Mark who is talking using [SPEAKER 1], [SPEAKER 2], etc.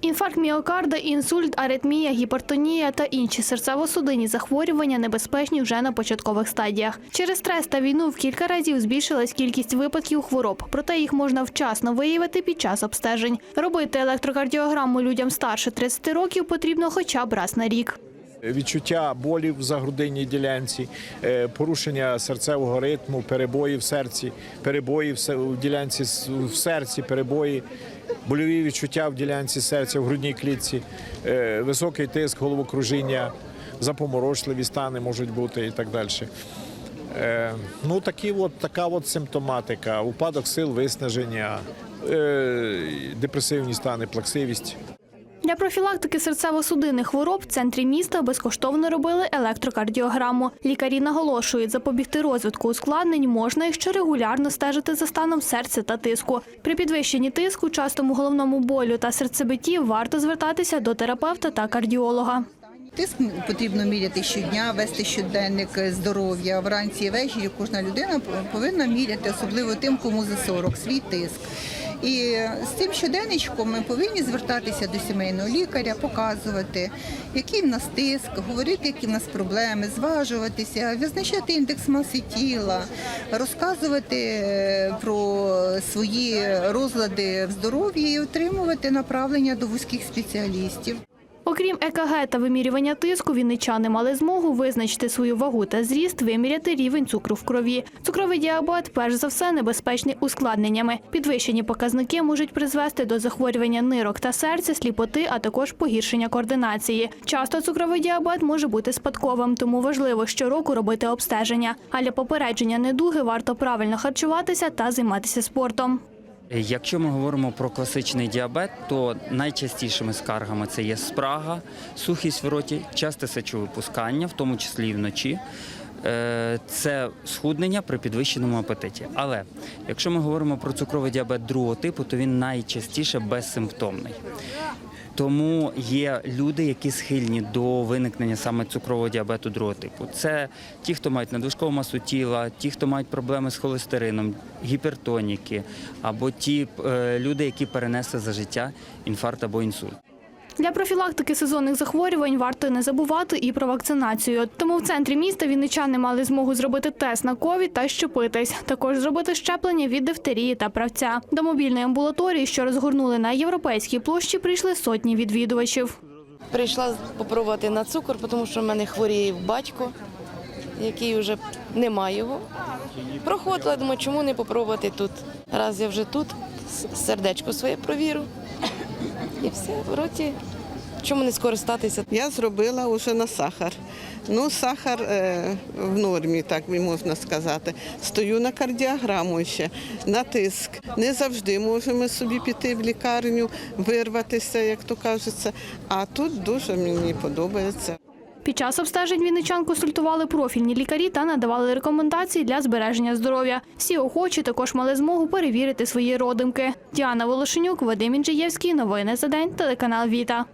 [SPEAKER 1] Інфаркт міокарда, інсульт, аритмія, гіпертонія та інші серцево-судинні захворювання небезпечні вже на початкових стадіях. Через стрес та війну в кілька разів збільшилась кількість випадків хвороб, проте їх можна вчасно виявити під час обстежень. Робити електрокардіограму людям старше 30 років потрібно хоча б раз на рік.
[SPEAKER 2] Відчуття болів в загрудинній ділянці, е, порушення серцевого ритму, перебої в серці, перебої в ділянці в серці, перебої, больові відчуття в ділянці серця, в грудній клітці, е, високий тиск, головокружіння, запоморочливі стани можуть бути і так далі. Е, Ну, такі от, така от симптоматика, упадок сил, виснаження, депресивні стани, плаксивість.
[SPEAKER 1] Для профілактики серцево-судинних хвороб в центрі міста безкоштовно робили електрокардіограму. Лікарі наголошують, запобігти розвитку ускладнень можна, якщо регулярно стежити за станом серця та тиску. При підвищенні тиску, частому головному болю та серцебитті варто звертатися до терапевта та кардіолога.
[SPEAKER 3] Тиск потрібно міряти щодня, вести щоденник здоров'я. Вранці і ввечері кожна людина повинна міряти, особливо тим, кому за 40, свій тиск. І з цим щоденничком ми повинні звертатися до сімейного лікаря, показувати, який в нас тиск, говорити, які в нас проблеми, зважуватися, визначати індекс маси тіла, розказувати е, про свої розлади в здоров'ї і отримувати направлення до вузьких спеціалістів.
[SPEAKER 1] Окрім ЕКГ та вимірювання тиску, вінничани мали змогу визначити свою вагу та зріст, виміряти рівень цукру в крові. Цукровий діабет, перш за все, небезпечний ускладненнями. Підвищені показники можуть призвести до захворювання нирок та серця, сліпоти, а також погіршення координації. Часто цукровий діабет може бути спадковим, тому важливо щороку робити обстеження. А для попередження недуги варто правильно харчуватися та займатися спортом.
[SPEAKER 4] Якщо ми говоримо про класичний діабет, то найчастішими скаргами це є спрага, сухість в роті, часте сечовипускання, в тому числі і вночі. Е, Це схуднення при підвищеному апетиті. Але якщо ми говоримо про цукровий діабет другого типу, то він найчастіше безсимптомний. Тому є люди, які схильні до виникнення саме цукрового діабету другого типу. Це ті, хто мають надлишкову масу тіла, ті, хто мають проблеми з холестерином, гіпертоніки, або ті е, люди, які перенесли за життя інфаркт або інсульт.
[SPEAKER 1] Для профілактики сезонних захворювань варто не забувати і про вакцинацію. Тому в центрі міста вінничани мали змогу зробити тест на ковід та щепитись. Також зробити щеплення від дифтерії та правця. До мобільної амбулаторії, що розгорнули на європейській площі, прийшли сотні відвідувачів.
[SPEAKER 5] Прийшла спробувати на цукор, тому що в мене хворіє батько, який вже немає його. Проходила, думаю, чому не попробувати тут. Раз я вже тут, сердечко своє провірю. І все, в роті. Чому не скористатися?
[SPEAKER 6] Я зробила вже на сахар. Ну, сахар е, в нормі, так можна сказати. Стою на кардіограму ще, на тиск. Не завжди можемо собі піти в лікарню, вирватися, як то кажеться. А тут дуже мені подобається.
[SPEAKER 1] Під час обстежень вінничан консультували профільні лікарі та надавали рекомендації для збереження здоров'я. Всі охочі також мали змогу перевірити свої родимки. Діана Волошенюк, Вадим Інжиєвський. Новини за день. Телеканал Віта.